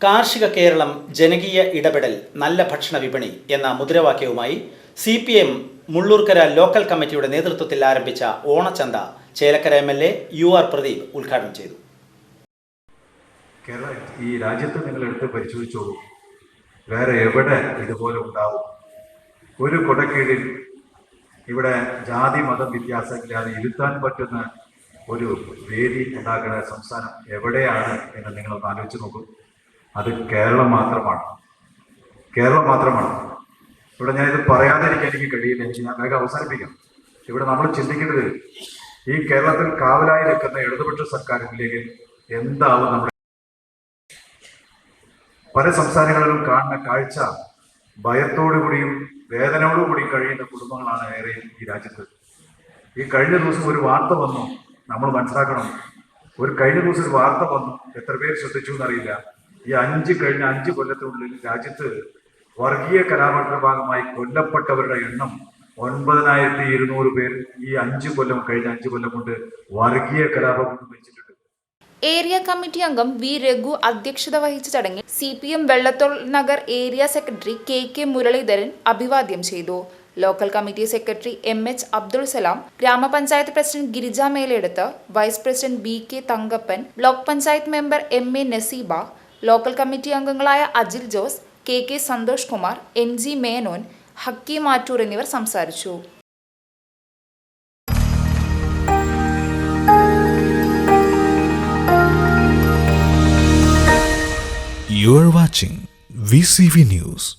കാർഷിക കേരളം ജനകീയ ഇടപെടൽ നല്ല ഭക്ഷണ വിപണി എന്ന മുദ്രാവാക്യവുമായി C P M Mullurkara local കമ്മിറ്റിയുടെ നേതൃത്വത്തിൽ ആരംഭിച്ച ഓണച്ചന്ത Chelakkara M L A U R Pradeep ഉദ്ഘാടനം ചെയ്തു. കേരള ഈ രാജ്യത്ത് നിങ്ങൾ എടുത്ത് പരിശോധിച്ചോളൂ. വേറെ എവിടെ ഇതുപോലെ ഉണ്ടാവും? ഒരു കൊടക്കീഴിൽ ഇവിടെ ജാതി മതം വ്യത്യാസമില്ലാതെ ഇരുത്താൻ പറ്റുന്ന ഒരു വേദി ഉണ്ടാക്കുന്ന സംസ്ഥാനം എവിടെയാണ് എന്ന് നിങ്ങളൊന്ന് ആലോചിച്ച് നോക്കൂ. അത് കേരളം മാത്രമാണ്. കേരളം മാത്രമാണ്. ഇവിടെ ഞാനിത് പറയാതിരിക്കാൻ എനിക്ക് കഴിയില്ല എനിക്ക് ഞാൻ വേഗം അവസാനിപ്പിക്കാം. ഇവിടെ നമ്മൾ ചിന്തിക്കേണ്ടത് ഈ കേരളത്തിൽ കാവലായി നിൽക്കുന്ന ഇടതുപക്ഷ സർക്കാരില്ലെങ്കിൽ എന്താവും നമ്മുടെ പല സംസ്ഥാനങ്ങളിലും കാണുന്ന കാഴ്ച ഭയത്തോടുകൂടിയും വേദനയോടുകൂടി കഴിയുന്ന കുടുംബങ്ങളാണ് ഏറെ ഈ രാജ്യത്ത്. ഈ കഴിഞ്ഞ ദിവസം ഒരു വാർത്ത വന്നു നമ്മൾ മനസ്സിലാക്കണം. ഒരു കഴിഞ്ഞ ദിവസം ഒരു വാർത്ത വന്നു എത്ര പേര് ശ്രദ്ധിച്ചു എന്നറിയില്ല. ഈ അഞ്ച് കഴിഞ്ഞ അഞ്ച് കൊല്ലത്തിനുള്ളിൽ രാജ്യത്ത് വർഗീയ കലാപത്തിന്റെ ഭാഗമായി കൊല്ലപ്പെട്ടവരുടെ എണ്ണം ഒൻപതിനായിരത്തി ഇരുന്നൂറ് പേർ ഈ അഞ്ച് കൊല്ലം കഴിഞ്ഞ അഞ്ച് കൊല്ലം കൊണ്ട് വർഗീയ കലാപം കൊണ്ട് ഏരിയ കമ്മിറ്റി അംഗം വി രഘു അധ്യക്ഷത വഹിച്ച ചടങ്ങിൽ C P M Vallathol Nagar area secretary K K Muraleedharan അഭിവാദ്യം ചെയ്തു. Local committee secretary M H Abdul Salam ഗ്രാമപഞ്ചായത്ത് president Girija Meleduth vice president B K Thankappan block panchayat member M A Naseeba local committee അംഗങ്ങളായ Ajil Jose K K Santhosh Kumar M G Menon Hakki Mattur എന്നിവർ സംസാരിച്ചു You are watching VCV News.